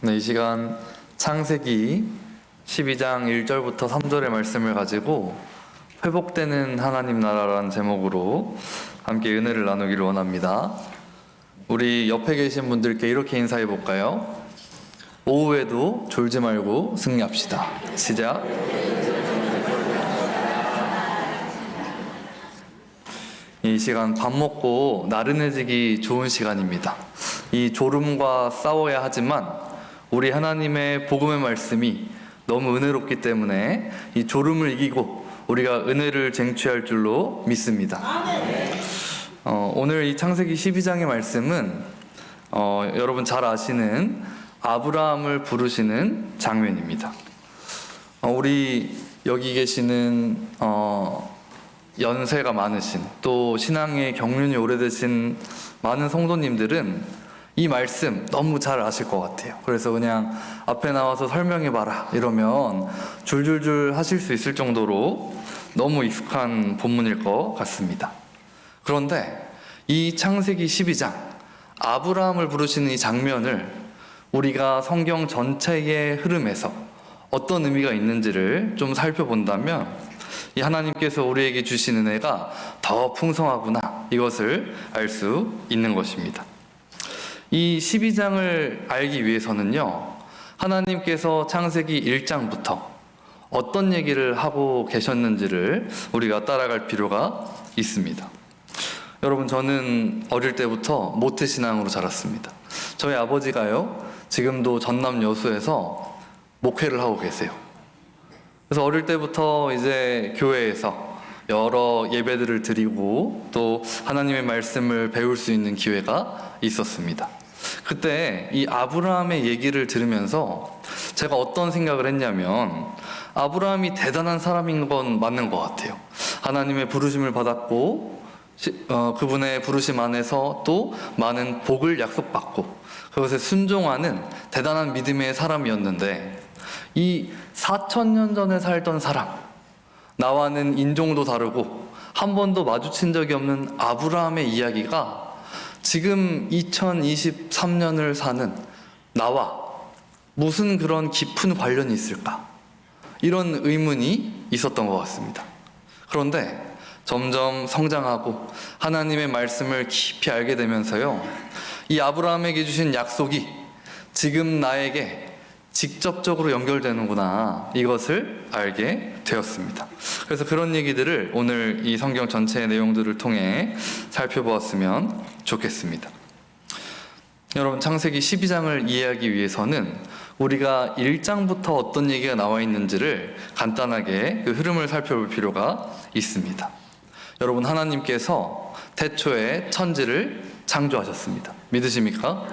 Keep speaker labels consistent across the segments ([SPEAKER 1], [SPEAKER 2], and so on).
[SPEAKER 1] 네, 이 시간 창세기 12장 1절부터 3절의 말씀을 가지고 회복되는 하나님 나라라는 제목으로 함께 은혜를 나누기를 원합니다. 우리 옆에 계신 분들께 이렇게 인사해 볼까요? 오후에도 졸지 말고 승리합시다. 시작. 이 시간 밥 먹고 나른해지기 좋은 시간입니다. 이 졸음과 싸워야 하지만 우리 하나님의 복음의 말씀이 너무 은혜롭기 때문에 이 졸음을 이기고 우리가 은혜를 쟁취할 줄로 믿습니다. 어, 오늘 이 창세기 12장의 말씀은 어, 여러분 잘 아시는 아브라함을 부르시는 장면입니다. 어, 우리 여기 계시는 어, 연세가 많으신 또 신앙의 경륜이 오래되신 많은 성도님들은 이 말씀 너무 잘 아실 것 같아요. 그래서 그냥 앞에 나와서 설명해 봐라 이러면 줄줄줄 하실 수 있을 정도로 너무 익숙한 본문일 것 같습니다. 그런데 이 창세기 12장 아브라함을 부르시는 이 장면을 우리가 성경 전체의 흐름에서 어떤 의미가 있는지를 좀 살펴본다면 이 하나님께서 우리에게 주신 은혜가 더 풍성하구나 이것을 알 수 있는 것입니다. 이 12장을 알기 위해서는요, 하나님께서 창세기 1장부터 어떤 얘기를 하고 계셨는지를 우리가 따라갈 필요가 있습니다. 여러분, 저는 어릴 때부터 모태신앙으로 자랐습니다. 저희 아버지가요, 지금도 전남 여수에서 목회를 하고 계세요. 그래서 어릴 때부터 이제 교회에서 여러 예배들을 드리고 또 하나님의 말씀을 배울 수 있는 기회가 있었습니다. 그때 이 아브라함의 얘기를 들으면서 제가 어떤 생각을 했냐면 아브라함이 대단한 사람인 건 맞는 것 같아요. 하나님의 부르심을 받았고 시- 어, 그분의 부르심 안에서 또 많은 복을 약속받고 그것에 순종하는 대단한 믿음의 사람이었는데 이 4천 년 전에 살던 사람 나와는 인종도 다르고 한 번도 마주친 적이 없는 아브라함의 이야기가 지금 2023년을 사는 나와 무슨 그런 깊은 관련이 있을까? 이런 의문이 있었던 것 같습니다. 그런데 점점 성장하고 하나님의 말씀을 깊이 알게 되면서요, 이 아브라함에게 주신 약속이 지금 나에게 직접적으로 연결되는구나 이것을 알게 되었습니다. 그래서 그런 얘기들을 오늘 이 성경 전체의 내용들을 통해 살펴보았으면 좋겠습니다. 여러분 창세기 12장을 이해하기 위해서는 우리가 1장부터 어떤 얘기가 나와 있는지를 간단하게 그 흐름을 살펴볼 필요가 있습니다. 여러분 하나님께서 태초에 천지를 창조하셨습니다. 믿으십니까?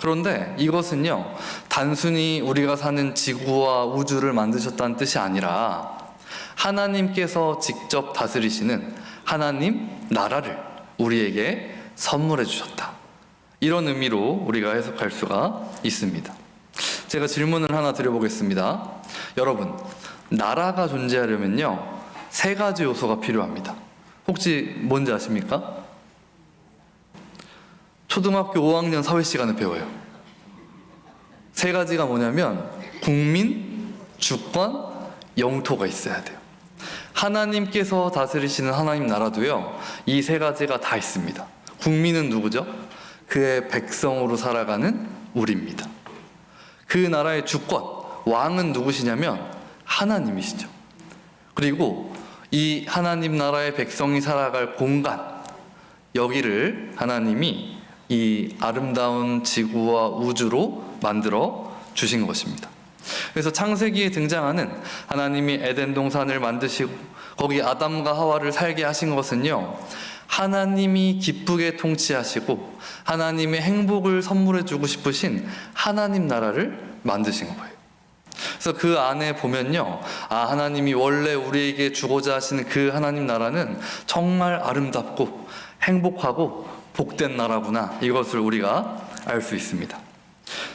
[SPEAKER 1] 그런데 이것은요, 단순히 우리가 사는 지구와 우주를 만드셨다는 뜻이 아니라 하나님께서 직접 다스리시는 하나님 나라를 우리에게 선물해 주셨다. 이런 의미로 우리가 해석할 수가 있습니다. 제가 질문을 하나 드려보겠습니다. 여러분, 나라가 존재하려면요, 세 가지 요소가 필요합니다. 혹시 뭔지 아십니까? 초등학교 5학년 사회 시간에 배워요. 세 가지가 뭐냐면 국민, 주권, 영토가 있어야 돼요. 하나님께서 다스리시는 하나님 나라도요. 이 세 가지가 다 있습니다. 국민은 누구죠? 그의 백성으로 살아가는 우리입니다. 그 나라의 주권, 왕은 누구시냐면 하나님이시죠. 그리고 이 하나님 나라의 백성이 살아갈 공간, 여기를 하나님이 이 아름다운 지구와 우주로 만들어 주신 것입니다. 그래서 창세기에 등장하는 하나님이 에덴 동산을 만드시고 거기 아담과 하와를 살게 하신 것은요. 하나님이 기쁘게 통치하시고 하나님의 행복을 선물해 주고 싶으신 하나님 나라를 만드신 거예요. 그래서 그 안에 보면요. 아, 하나님이 원래 우리에게 주고자 하시는 그 하나님 나라는 정말 아름답고 행복하고 복된 나라구나. 이것을 우리가 알 수 있습니다.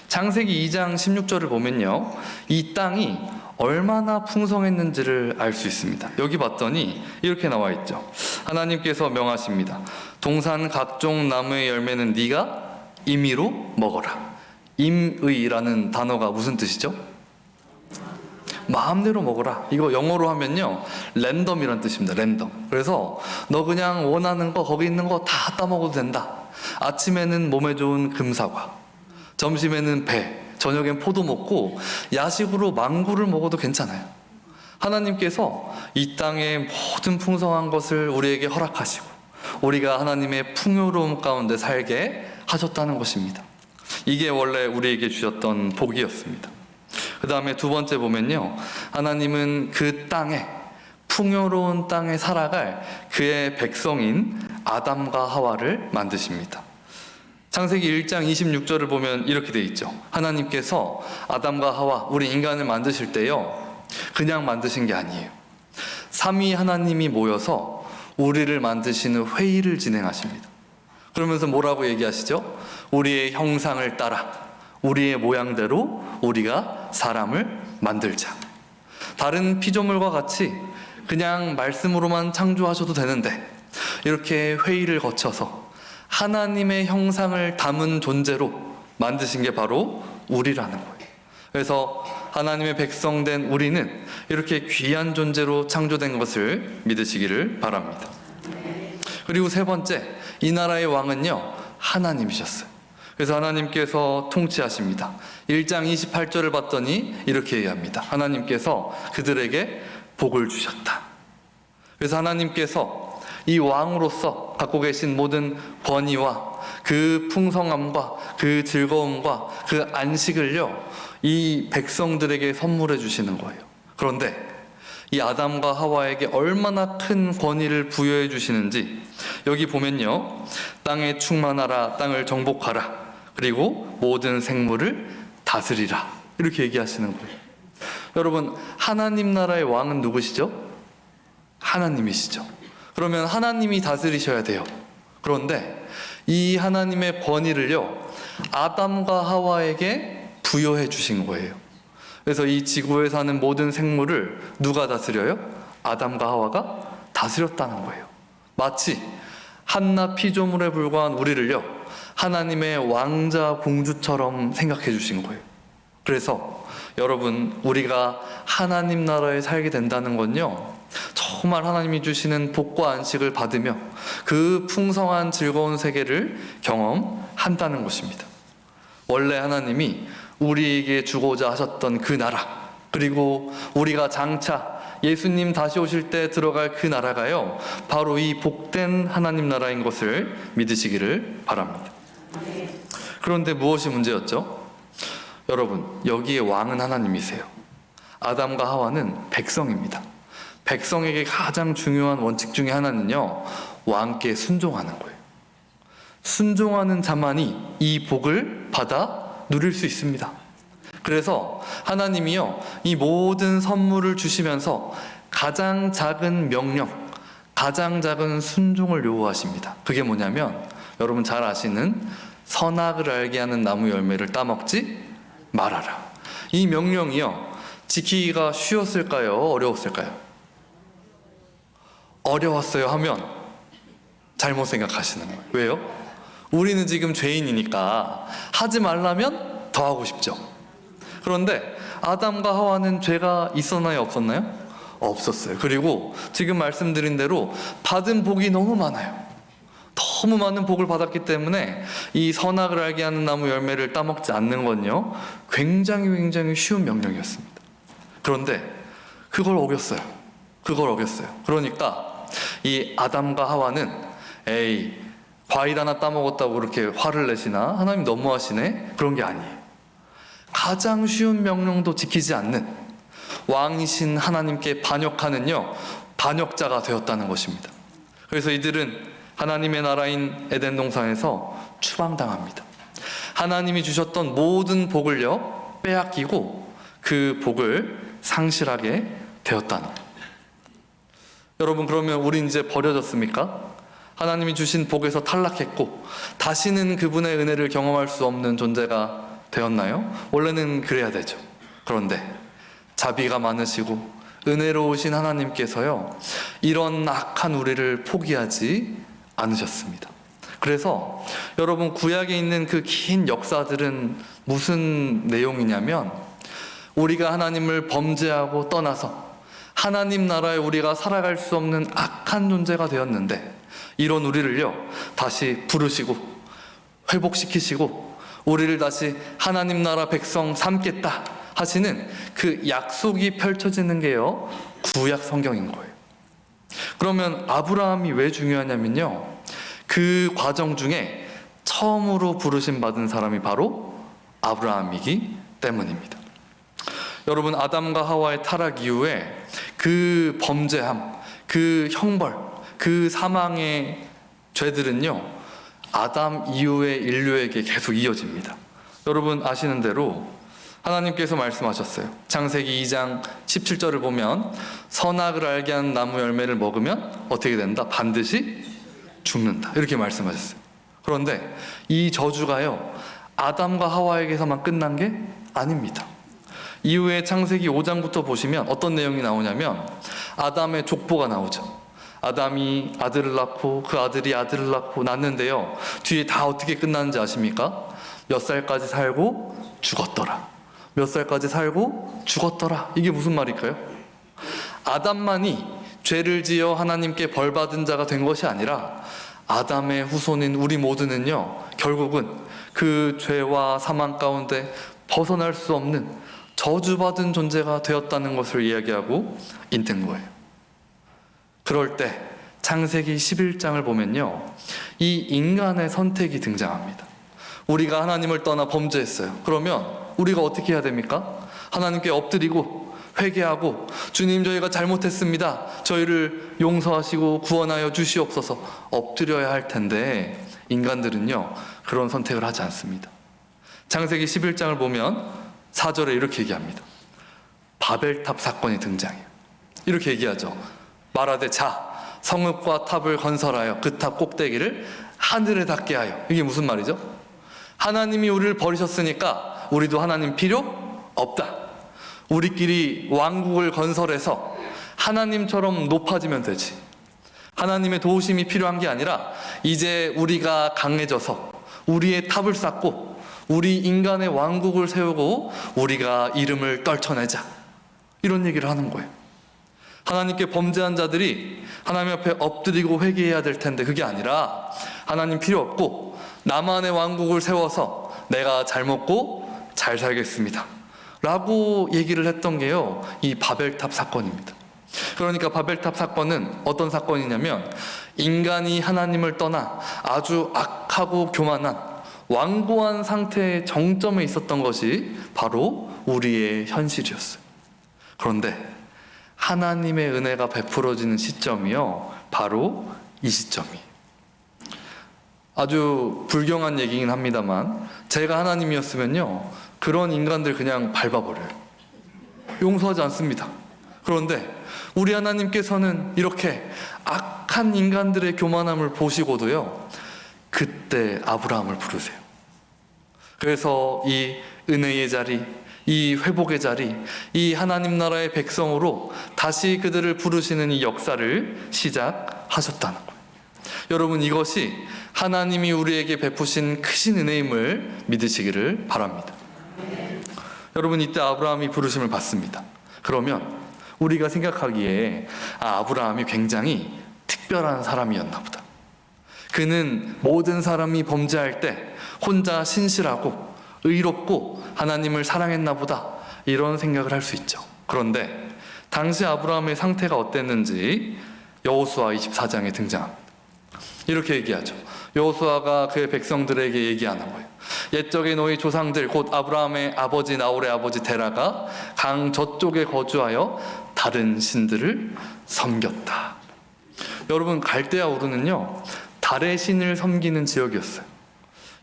[SPEAKER 1] 창세기 2장 16절을 보면요. 이 땅이 얼마나 풍성했는지를 알 수 있습니다. 여기 봤더니 이렇게 나와 있죠. 하나님께서 명하십니다. 동산 각종 나무의 열매는 네가 임의로 먹어라. 임의라는 단어가 무슨 뜻이죠? 마음대로 먹어라. 이거 영어로 하면요. 랜덤이란 뜻입니다. 랜덤. 그래서 너 그냥 원하는 거 거기 있는 거 다 따먹어도 된다. 아침에는 몸에 좋은 금사과. 점심에는 배. 저녁엔 포도 먹고 야식으로 망고를 먹어도 괜찮아요. 하나님께서 이 땅의 모든 풍성한 것을 우리에게 허락하시고 우리가 하나님의 풍요로움 가운데 살게 하셨다는 것입니다. 이게 원래 우리에게 주셨던 복이었습니다. 그 다음에 두 번째 보면요. 하나님은 그 땅에, 풍요로운 땅에 살아갈 그의 백성인 아담과 하와를 만드십니다. 창세기 1장 26절을 보면 이렇게 돼 있죠. 하나님께서 아담과 하와, 우리 인간을 만드실 때요. 그냥 만드신 게 아니에요. 삼위 하나님이 모여서 우리를 만드시는 회의를 진행하십니다. 그러면서 뭐라고 얘기하시죠? 우리의 형상을 따라 우리의 모양대로 우리가 사람을 만들자. 다른 피조물과 같이 그냥 말씀으로만 창조하셔도 되는데 이렇게 회의를 거쳐서 하나님의 형상을 담은 존재로 만드신 게 바로 우리라는 거예요. 그래서 하나님의 백성된 우리는 이렇게 귀한 존재로 창조된 것을 믿으시기를 바랍니다. 그리고 세 번째, 이 나라의 왕은요, 하나님이셨어요. 그래서 하나님께서 통치하십니다. 1장 28절을 봤더니 이렇게 얘기합니다. 하나님께서 그들에게 복을 주셨다. 그래서 하나님께서 이 왕으로서 갖고 계신 모든 권위와 그 풍성함과 그 즐거움과 그 안식을요, 이 백성들에게 선물해 주시는 거예요. 그런데 이 아담과 하와에게 얼마나 큰 권위를 부여해 주시는지 여기 보면요. 땅에 충만하라, 땅을 정복하라. 그리고 모든 생물을 다스리라. 이렇게 얘기하시는 거예요. 여러분, 하나님 나라의 왕은 누구시죠? 하나님이시죠. 그러면 하나님이 다스리셔야 돼요. 그런데 이 하나님의 권위를요, 아담과 하와에게 부여해 주신 거예요. 그래서 이 지구에 사는 모든 생물을 누가 다스려요? 아담과 하와가 다스렸다는 거예요. 마치 한낱 피조물에 불과한 우리를요, 하나님의 왕자 공주처럼 생각해 주신 거예요. 그래서 여러분, 우리가 하나님 나라에 살게 된다는 건요, 정말 하나님이 주시는 복과 안식을 받으며 그 풍성한 즐거운 세계를 경험한다는 것입니다. 원래 하나님이 우리에게 주고자 하셨던 그 나라, 그리고 우리가 장차 예수님 다시 오실 때 들어갈 그 나라가요, 바로 이 복된 하나님 나라인 것을 믿으시기를 바랍니다. 그런데 무엇이 문제였죠? 여러분, 여기에 왕은 하나님이세요. 아담과 하와는 백성입니다. 백성에게 가장 중요한 원칙 중에 하나는요, 왕께 순종하는 거예요. 순종하는 자만이 이 복을 받아 누릴 수 있습니다. 그래서 하나님이요, 이 모든 선물을 주시면서 가장 작은 명령, 가장 작은 순종을 요구하십니다. 그게 뭐냐면, 여러분 잘 아시는 선악을 알게 하는 나무 열매를 따먹지 말아라. 이 명령이요, 지키기가 쉬웠을까요? 어려웠을까요? 어려웠어요 하면 잘못 생각하시는 거예요. 왜요? 우리는 지금 죄인이니까 하지 말라면 더 하고 싶죠. 그런데 아담과 하와는 죄가 있었나요, 없었나요? 없었어요. 그리고 지금 말씀드린 대로 받은 복이 너무 많아요. 너무 많은 복을 받았기 때문에 이 선악을 알게 하는 나무 열매를 따먹지 않는 건요, 굉장히 굉장히 쉬운 명령이었습니다. 그런데 그걸 어겼어요. 그걸 어겼어요. 그러니까 이 아담과 하와는 에이, 과일 하나 따먹었다고 그렇게 화를 내시나? 하나님 너무하시네? 그런 게 아니에요. 가장 쉬운 명령도 지키지 않는 왕이신 하나님께 반역하는요, 반역자가 되었다는 것입니다. 그래서 이들은 하나님의 나라인 에덴 동산에서 추방당합니다. 하나님이 주셨던 모든 복을요, 빼앗기고 그 복을 상실하게 되었다는. 여러분, 그러면 우리 이제 버려졌습니까? 하나님이 주신 복에서 탈락했고, 다시는 그분의 은혜를 경험할 수 없는 존재가 되었나요? 원래는 그래야 되죠. 그런데 자비가 많으시고 은혜로우신 하나님께서요, 이런 악한 우리를 포기하지 않으셨습니다. 그래서 여러분 구약에 있는 그 긴 역사들은 무슨 내용이냐면 우리가 하나님을 범죄하고 떠나서 하나님 나라에 우리가 살아갈 수 없는 악한 존재가 되었는데 이런 우리를요 다시 부르시고 회복시키시고 우리를 다시 하나님 나라 백성 삼겠다 하시는 그 약속이 펼쳐지는 게요 구약 성경인 거예요. 그러면 아브라함이 왜 중요하냐면요 그 과정 중에 처음으로 부르심 받은 사람이 바로 아브라함이기 때문입니다. 여러분 아담과 하와의 타락 이후에 그 범죄함, 그 형벌, 그 사망의 죄들은요 아담 이후의 인류에게 계속 이어집니다. 여러분 아시는 대로 하나님께서 말씀하셨어요. 창세기 2장 17절을 보면 선악을 알게 하는 나무 열매를 먹으면 어떻게 된다? 반드시 죽는다. 이렇게 말씀하셨어요. 그런데 이 저주가요 아담과 하와에게서만 끝난 게 아닙니다. 이후에 창세기 5장부터 보시면 어떤 내용이 나오냐면 아담의 족보가 나오죠. 아담이 아들을 낳고 그 아들이 아들을 낳고 낳는데요. 뒤에 다 어떻게 끝나는지 아십니까? 몇 살까지 살고 죽었더라. 몇 살까지 살고 죽었더라. 이게 무슨 말일까요? 아담만이 죄를 지어 하나님께 벌 받은 자가 된 것이 아니라 아담의 후손인 우리 모두는요. 결국은 그 죄와 사망 가운데 벗어날 수 없는 저주받은 존재가 되었다는 것을 이야기하고 있는 거예요. 그럴 때 창세기 11장을 보면요. 이 인간의 선택이 등장합니다. 우리가 하나님을 떠나 범죄했어요. 그러면 우리가 어떻게 해야 됩니까? 하나님께 엎드리고 회개하고 주님 저희가 잘못했습니다. 저희를 용서하시고 구원하여 주시옵소서 엎드려야 할 텐데 인간들은요. 그런 선택을 하지 않습니다. 창세기 11장을 보면 4절에 이렇게 얘기합니다. 바벨탑 사건이 등장해요. 이렇게 얘기하죠. 말하되 자 성읍과 탑을 건설하여 그 탑 꼭대기를 하늘에 닿게 하여 이게 무슨 말이죠? 하나님이 우리를 버리셨으니까 우리도 하나님 필요 없다. 우리끼리 왕국을 건설해서 하나님처럼 높아지면 되지. 하나님의 도우심이 필요한 게 아니라 이제 우리가 강해져서 우리의 탑을 쌓고 우리 인간의 왕국을 세우고 우리가 이름을 떨쳐내자. 이런 얘기를 하는 거예요. 하나님께 범죄한 자들이 하나님 앞에 엎드리고 회개해야 될 텐데 그게 아니라 하나님 필요 없고 나만의 왕국을 세워서 내가 잘 먹고 잘 살겠습니다. 라고 얘기를 했던 게요. 이 바벨탑 사건입니다. 그러니까 바벨탑 사건은 어떤 사건이냐면 인간이 하나님을 떠나 아주 악하고 교만한 완고한 상태의 정점에 있었던 것이 바로 우리의 현실이었어요. 그런데 하나님의 은혜가 베풀어지는 시점이요. 바로 이 시점이에요. 아주 불경한 얘기긴 합니다만 제가 하나님이었으면요. 그런 인간들 그냥 밟아버려요. 용서하지 않습니다. 그런데 우리 하나님께서는 이렇게 악한 인간들의 교만함을 보시고도요. 그때 아브라함을 부르세요. 그래서 이 은혜의 자리, 이 회복의 자리, 이 하나님 나라의 백성으로 다시 그들을 부르시는 이 역사를 시작하셨다는 거예요. 여러분 이것이 하나님이 우리에게 베푸신 크신 은혜임을 믿으시기를 바랍니다. 여러분 이때 아브라함이 부르심을 받습니다. 그러면 우리가 생각하기에 아, 아브라함이 굉장히 특별한 사람이었나 보다. 그는 모든 사람이 범죄할 때 혼자 신실하고 의롭고 하나님을 사랑했나 보다. 이런 생각을 할 수 있죠. 그런데 당시 아브라함의 상태가 어땠는지 여호수아 24장에 등장합니다. 이렇게 얘기하죠. 여호수아가 그의 백성들에게 얘기하는 거예요. 옛적에 너희 조상들 곧 아브라함의 아버지 나홀의 아버지 데라가 강 저쪽에 거주하여 다른 신들을 섬겼다. 여러분 갈대아 우르는요 달의 신을 섬기는 지역이었어요.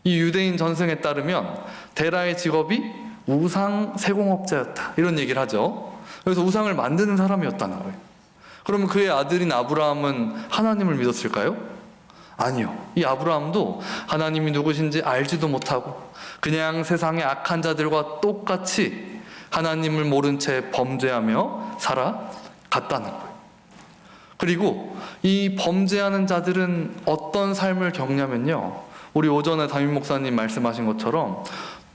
[SPEAKER 1] 이 유대인 전승에 따르면 데라의 직업이 우상 세공업자였다 이런 얘기를 하죠. 그래서 우상을 만드는 사람이었다는 거예요. 그러면 그의 아들인 아브라함은 하나님을 믿었을까요? 아니요. 이 아브라함도 하나님이 누구신지 알지도 못하고 그냥 세상의 악한 자들과 똑같이 하나님을 모른 채 범죄하며 살아갔다는 거예요. 그리고 이 범죄하는 자들은 어떤 삶을 겪냐면요. 우리 오전에 담임 목사님 말씀하신 것처럼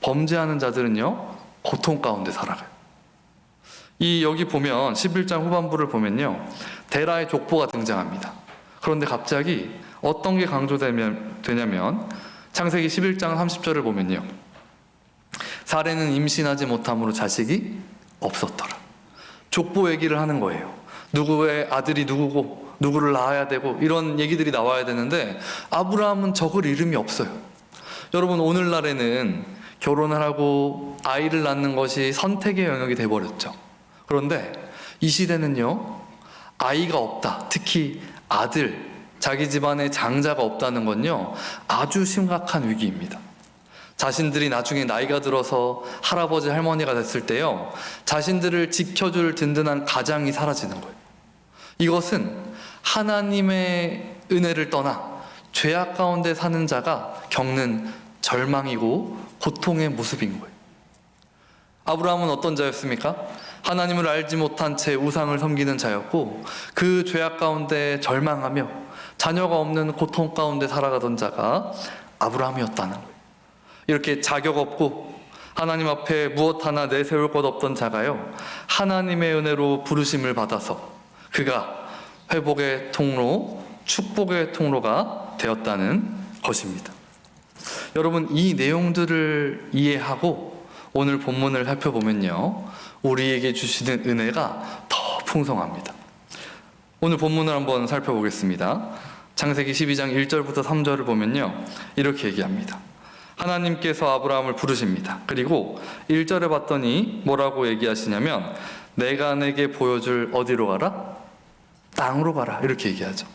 [SPEAKER 1] 범죄하는 자들은요. 고통 가운데 살아가요. 이 여기 보면 11장 후반부를 보면요. 데라의 족보가 등장합니다. 그런데 갑자기 어떤 게 강조되면 되냐면 창세기 11장 30절을 보면요. 사례는 임신하지 못함으로 자식이 없었더라. 족보 얘기를 하는 거예요. 누구의 아들이 누구고 누구를 낳아야 되고 이런 얘기들이 나와야 되는데 아브라함은 적을 이름이 없어요. 여러분 오늘날에는 결혼을 하고 아이를 낳는 것이 선택의 영역이 돼 버렸죠. 그런데 이 시대는요. 아이가 없다. 특히 아들, 자기 집안에 장자가 없다는 건요. 아주 심각한 위기입니다. 자신들이 나중에 나이가 들어서 할아버지 할머니가 됐을 때요. 자신들을 지켜줄 든든한 가장이 사라지는 거예요. 이것은 하나님의 은혜를 떠나 죄악 가운데 사는 자가 겪는 절망이고 고통의 모습인 거예요. 아브라함은 어떤 자였습니까? 하나님을 알지 못한 채 우상을 섬기는 자였고 그 죄악 가운데 절망하며 자녀가 없는 고통 가운데 살아가던 자가 아브라함이었다는 거예요. 이렇게 자격 없고 하나님 앞에 무엇 하나 내세울 것 없던 자가요. 하나님의 은혜로 부르심을 받아서 그가 회복의 통로, 축복의 통로가 되었다는 것입니다. 여러분 이 내용들을 이해하고 오늘 본문을 살펴보면요. 우리에게 주시는 은혜가 더 풍성합니다. 오늘 본문을 한번 살펴보겠습니다. 창세기 12장 1절부터 3절을 보면요. 이렇게 얘기합니다. 하나님께서 아브라함을 부르십니다. 그리고 1절에 봤더니 뭐라고 얘기하시냐면 내가 내게 보여줄 어디로 가라? 땅으로 가라. 이렇게 얘기하죠.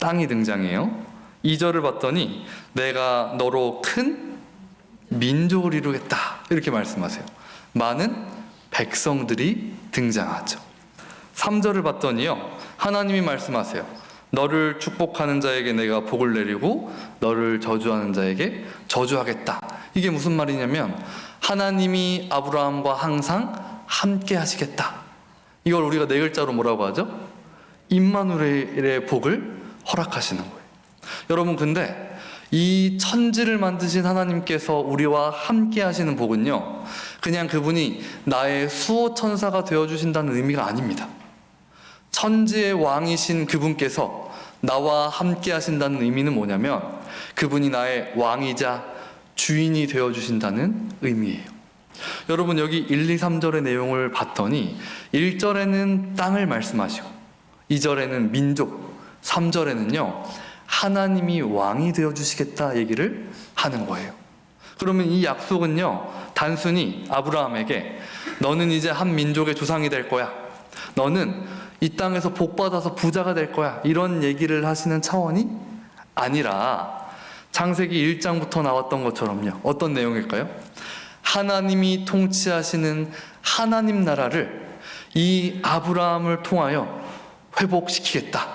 [SPEAKER 1] 땅이 등장해요. 2절을 봤더니 내가 너로 큰 민족을 이루겠다. 이렇게 말씀하세요. 많은 백성들이 등장하죠. 3절을 봤더니요. 하나님이 말씀하세요. 너를 축복하는 자에게 내가 복을 내리고 너를 저주하는 자에게 저주하겠다. 이게 무슨 말이냐면 하나님이 아브라함과 항상 함께 하시겠다. 이걸 우리가 네 글자로 뭐라고 하죠? 임마누엘의 복을 허락하시는 거예요. 여러분 근데 이 천지를 만드신 하나님께서 우리와 함께 하시는 복은요. 그냥 그분이 나의 수호 천사가 되어 주신다는 의미가 아닙니다. 천지의 왕이신 그분께서 나와 함께 하신다는 의미는 뭐냐면 그분이 나의 왕이자 주인이 되어 주신다는 의미예요. 여러분 여기 1, 2, 3절의 내용을 봤더니 1절에는 땅을 말씀하시고 2절에는 민족, 3절에는요. 하나님이 왕이 되어 주시겠다 얘기를 하는 거예요. 그러면 이 약속은요. 단순히 아브라함에게 너는 이제 한 민족의 조상이 될 거야. 너는 이 땅에서 복 받아서 부자가 될 거야. 이런 얘기를 하시는 차원이 아니라 창세기 1장부터 나왔던 것처럼요. 어떤 내용일까요? 하나님이 통치하시는 하나님 나라를 이 아브라함을 통하여 회복시키겠다.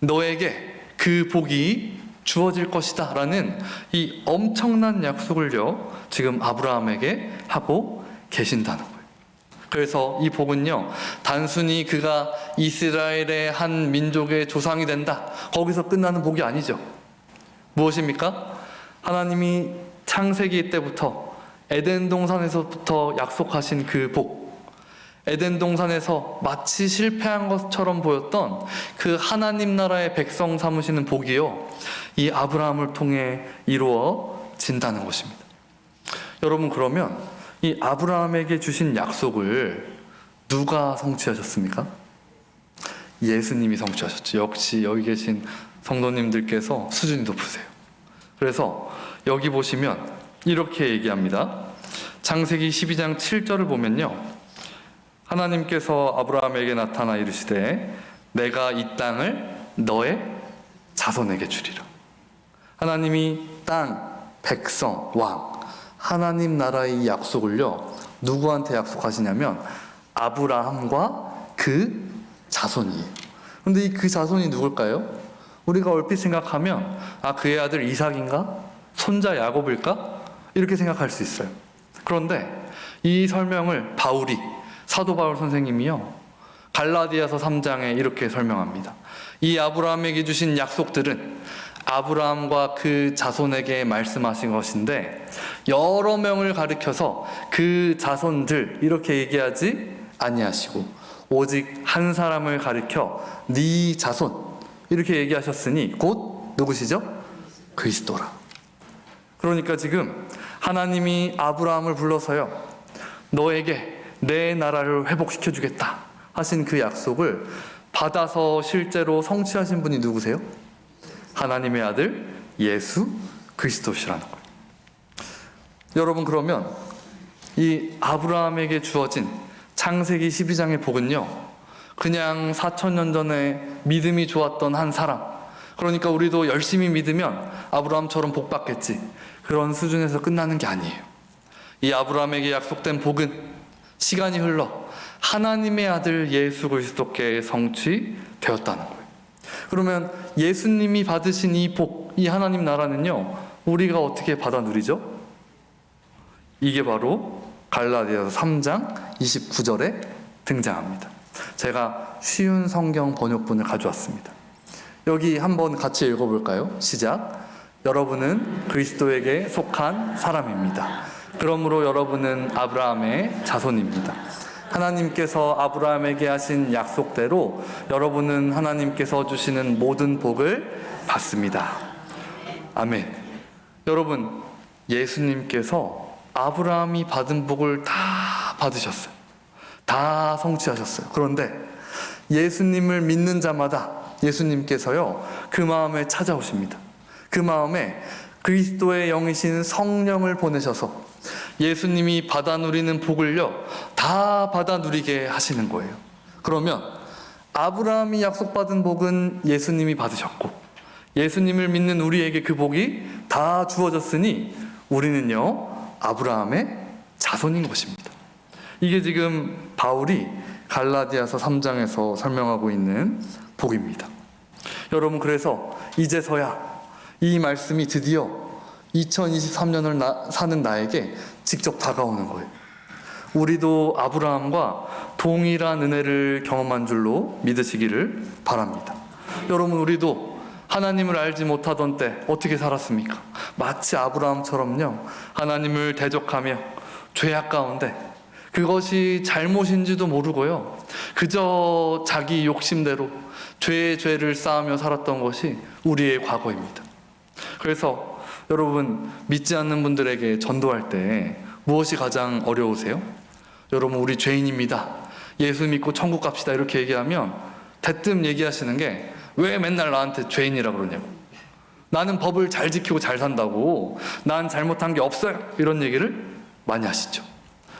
[SPEAKER 1] 너에게 그 복이 주어질 것이다. 라는 이 엄청난 약속을요, 지금 아브라함에게 하고 계신다는 거예요. 그래서 이 복은요, 단순히 그가 이스라엘의 한 민족의 조상이 된다. 거기서 끝나는 복이 아니죠. 무엇입니까? 하나님이 창세기 때부터 에덴 동산에서부터 약속하신 그 복. 에덴 동산에서 마치 실패한 것처럼 보였던 그 하나님 나라의 백성 삼으시는 복이요. 이 아브라함을 통해 이루어진다는 것입니다. 여러분, 그러면 이 아브라함에게 주신 약속을 누가 성취하셨습니까? 예수님이 성취하셨죠. 역시 여기 계신 성도님들께서 수준이 높으세요. 그래서 여기 보시면 이렇게 얘기합니다. 창세기 12장 7절을 보면요. 하나님께서 아브라함에게 나타나 이르시되 내가 이 땅을 너의 자손에게 주리라. 하나님이 땅, 백성, 왕, 하나님 나라의 이 약속을요. 누구한테 약속하시냐면 아브라함과 그 자손이에요. 근데 이그 자손이 누굴까요? 우리가 얼핏 생각하면 아 그의 아들 이삭인가? 손자 야곱일까? 이렇게 생각할 수 있어요. 그런데 이 설명을 바울이 사도 바울 선생님이요. 갈라디아서 3장에 이렇게 설명합니다. 이 아브라함에게 주신 약속들은 아브라함과 그 자손에게 말씀하신 것인데 여러 명을 가리켜서 그 자손들 이렇게 얘기하지 아니하시고 오직 한 사람을 가리켜 네 자손 이렇게 얘기하셨으니 곧 누구시죠? 그리스도라. 그러니까 지금 하나님이 아브라함을 불러서요. 너에게 내 나라를 회복시켜 주겠다 하신 그 약속을 받아서 실제로 성취하신 분이 누구세요? 하나님의 아들 예수 그리스도시라는 거예요. 여러분 그러면 이 아브라함에게 주어진 창세기 12장의 복은요. 그냥 4천년 전에 믿음이 좋았던 한 사람. 그러니까 우리도 열심히 믿으면 아브라함처럼 복 받겠지. 그런 수준에서 끝나는 게 아니에요. 이 아브라함에게 약속된 복은 시간이 흘러 하나님의 아들 예수 그리스도께 성취되었다는 거예요. 그러면 예수님이 받으신 이 복, 이 하나님 나라는요, 우리가 어떻게 받아 누리죠? 이게 바로 갈라디아서 3장 29절에 등장합니다. 제가 쉬운 성경 번역본을 가져왔습니다. 여기 한번 같이 읽어볼까요? 시작. 여러분은 그리스도에게 속한 사람입니다. 그러므로 여러분은 아브라함의 자손입니다. 하나님께서 아브라함에게 하신 약속대로 여러분은 하나님께서 주시는 모든 복을 받습니다. 아멘. 여러분, 예수님께서 아브라함이 받은 복을 다 받으셨어요. 다 성취하셨어요. 그런데 예수님을 믿는 자마다 예수님께서요, 그 마음에 찾아오십니다. 그 마음에 그리스도의 영이신 성령을 보내셔서 예수님이 받아 누리는 복을요, 다 받아 누리게 하시는 거예요. 그러면 아브라함이 약속받은 복은 예수님이 받으셨고, 예수님을 믿는 우리에게 그 복이 다 주어졌으니 우리는요, 아브라함의 자손인 것입니다. 이게 지금 바울이 갈라디아서 3장에서 설명하고 있는 복입니다. 여러분, 그래서 이제서야 이 말씀이 드디어 2023년을 나, 사는 나에게 직접 다가오는 거예요. 우리도 아브라함과 동일한 은혜를 경험한 줄로 믿으시기를 바랍니다. 여러분, 우리도 하나님을 알지 못하던 때 어떻게 살았습니까? 마치 아브라함처럼요, 하나님을 대적하며 죄악 가운데 그것이 잘못인지도 모르고요, 그저 자기 욕심대로 죄의 죄를 쌓으며 살았던 것이 우리의 과거입니다. 그래서 여러분 믿지 않는 분들에게 전도할 때 무엇이 가장 어려우세요? 여러분 우리 죄인입니다. 예수 믿고 천국 갑시다 이렇게 얘기하면 대뜸 얘기하시는 게 왜 맨날 나한테 죄인이라 그러냐고. 나는 법을 잘 지키고 잘 산다고. 난 잘못한 게 없어요. 이런 얘기를 많이 하시죠.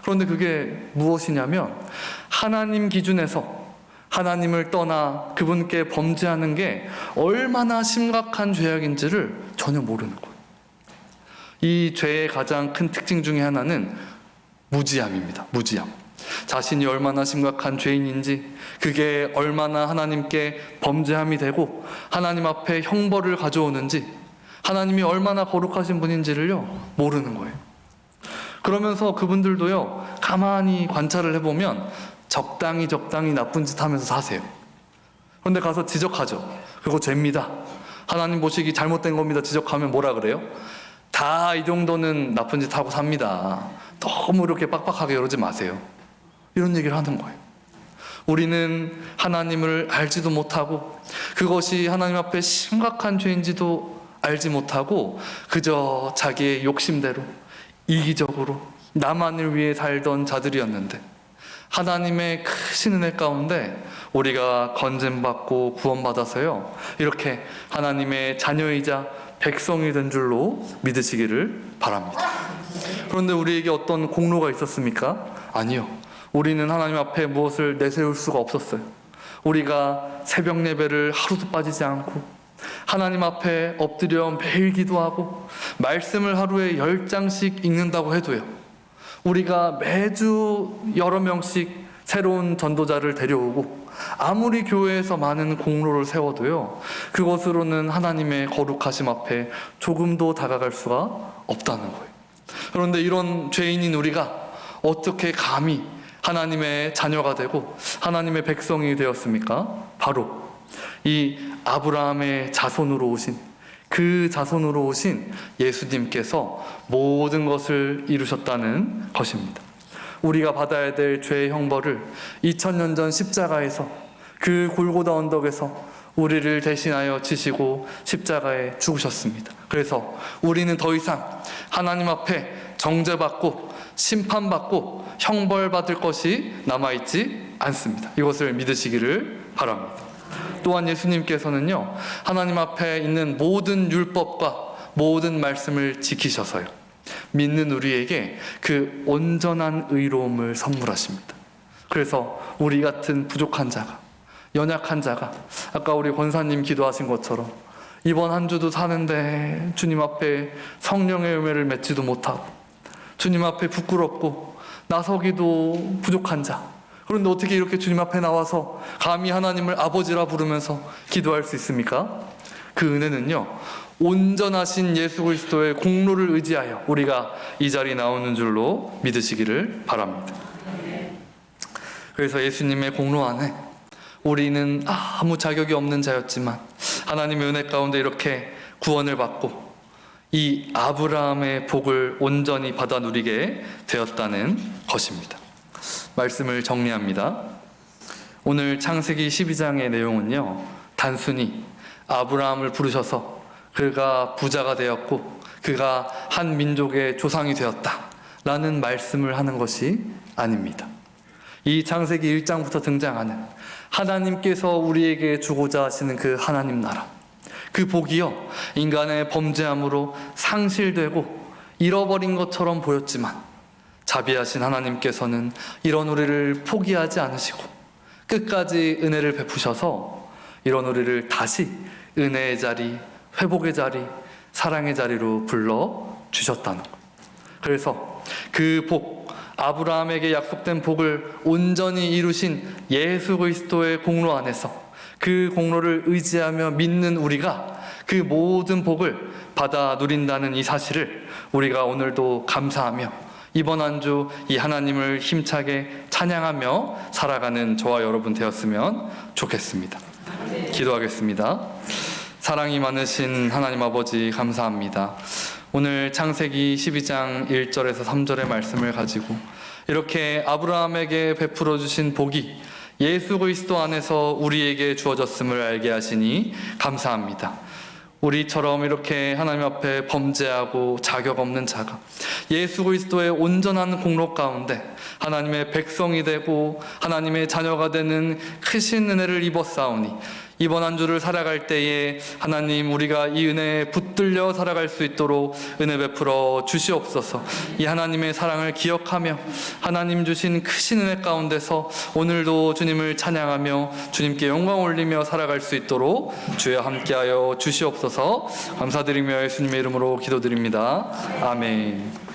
[SPEAKER 1] 그런데 그게 무엇이냐면 하나님 기준에서 하나님을 떠나 그분께 범죄하는 게 얼마나 심각한 죄악인지를 전혀 모르는 거예요. 이 죄의 가장 큰 특징 중에 하나는 무지함입니다. 무지함. 자신이 얼마나 심각한 죄인인지, 그게 얼마나 하나님께 범죄함이 되고, 하나님 앞에 형벌을 가져오는지, 하나님이 얼마나 거룩하신 분인지를요, 모르는 거예요. 그러면서 그분들도요, 가만히 관찰을 해보면, 적당히 적당히 나쁜 짓 하면서 사세요. 그런데 가서 지적하죠. 그거 죄입니다. 하나님 보시기 잘못된 겁니다. 지적하면 뭐라 그래요? 다 이 정도는 나쁜 짓 하고 삽니다. 너무 이렇게 빡빡하게 이러지 마세요. 이런 얘기를 하는 거예요. 우리는 하나님을 알지도 못하고 그것이 하나님 앞에 심각한 죄인지도 알지 못하고 그저 자기의 욕심대로 이기적으로 나만을 위해 살던 자들이었는데 하나님의 크신 은혜 가운데 우리가 건진받고 구원받아서요 이렇게 하나님의 자녀이자 백성이 된 줄로 믿으시기를 바랍니다. 그런데 우리에게 어떤 공로가 있었습니까? 아니요. 우리는 하나님 앞에 무엇을 내세울 수가 없었어요. 우리가 새벽 예배를 하루도 빠지지 않고 하나님 앞에 엎드려 매일 기도하고 말씀을 하루에 열 장씩 읽는다고 해도요. 우리가 매주 여러 명씩 새로운 전도자를 데려오고 아무리 교회에서 많은 공로를 세워도요. 그것으로는 하나님의 거룩하심 앞에 조금도 다가갈 수가 없다는 거예요. 그런데 이런 죄인인 우리가 어떻게 감히 하나님의 자녀가 되고 하나님의 백성이 되었습니까? 바로 이 아브라함의 자손으로 오신 그 자손으로 오신 예수님께서 모든 것을 이루셨다는 것입니다. 우리가 받아야 될 죄의 형벌을 2000년 전 십자가에서 그 골고다 언덕에서 우리를 대신하여 지시고 십자가에 죽으셨습니다. 그래서 우리는 더 이상 하나님 앞에 정죄받고 심판받고 형벌받을 것이 남아있지 않습니다. 이것을 믿으시기를 바랍니다. 또한 예수님께서는요, 하나님 앞에 있는 모든 율법과 모든 말씀을 지키셔서요, 믿는 우리에게 그 온전한 의로움을 선물하십니다. 그래서 우리 같은 부족한 자가, 연약한 자가, 아까 우리 권사님 기도하신 것처럼 이번 한 주도 사는데 주님 앞에 성령의 열매를 맺지도 못하고 주님 앞에 부끄럽고 나서기도 부족한 자. 그런데 어떻게 이렇게 주님 앞에 나와서 감히 하나님을 아버지라 부르면서 기도할 수 있습니까? 그 은혜는요, 온전하신 예수 그리스도의 공로를 의지하여 우리가 이 자리에 나오는 줄로 믿으시기를 바랍니다. 그래서 예수님의 공로 안에 우리는 아무 자격이 없는 자였지만 하나님의 은혜 가운데 이렇게 구원을 받고 이 아브라함의 복을 온전히 받아 누리게 되었다는 것입니다. 말씀을 정리합니다. 오늘 창세기 12장의 내용은요, 단순히 아브라함을 부르셔서 그가 부자가 되었고 그가 한 민족의 조상이 되었다. 라는 말씀을 하는 것이 아닙니다. 이 창세기 1장부터 등장하는 하나님께서 우리에게 주고자 하시는 그 하나님 나라. 그 복이요, 인간의 범죄함으로 상실되고 잃어버린 것처럼 보였지만, 자비하신 하나님께서는 이런 우리를 포기하지 않으시고, 끝까지 은혜를 베푸셔서 이런 우리를 다시 은혜의 자리, 회복의 자리, 사랑의 자리로 불러 주셨다는 것. 그래서 그 복, 아브라함에게 약속된 복을 온전히 이루신 예수 그리스도의 공로 안에서 그 공로를 의지하며 믿는 우리가 그 모든 복을 받아 누린다는 이 사실을 우리가 오늘도 감사하며 이번 한 주 이 하나님을 힘차게 찬양하며 살아가는 저와 여러분 되었으면 좋겠습니다. 기도하겠습니다. 사랑이 많으신 하나님 아버지 감사합니다. 오늘 창세기 12장 1절에서 3절의 말씀을 가지고 이렇게 아브라함에게 베풀어 주신 복이 예수 그리스도 안에서 우리에게 주어졌음을 알게 하시니 감사합니다. 우리처럼 이렇게 하나님 앞에 범죄하고 자격 없는 자가 예수 그리스도의 온전한 공로 가운데 하나님의 백성이 되고 하나님의 자녀가 되는 크신 은혜를 입었사오니 이번 한 주를 살아갈 때에 하나님 우리가 이 은혜에 붙들려 살아갈 수 있도록 은혜 베풀어 주시옵소서. 이 하나님의 사랑을 기억하며 하나님 주신 크신 은혜 가운데서 오늘도 주님을 찬양하며 주님께 영광 올리며 살아갈 수 있도록 주여 함께하여 주시옵소서. 감사드리며 예수님의 이름으로 기도드립니다. 아멘.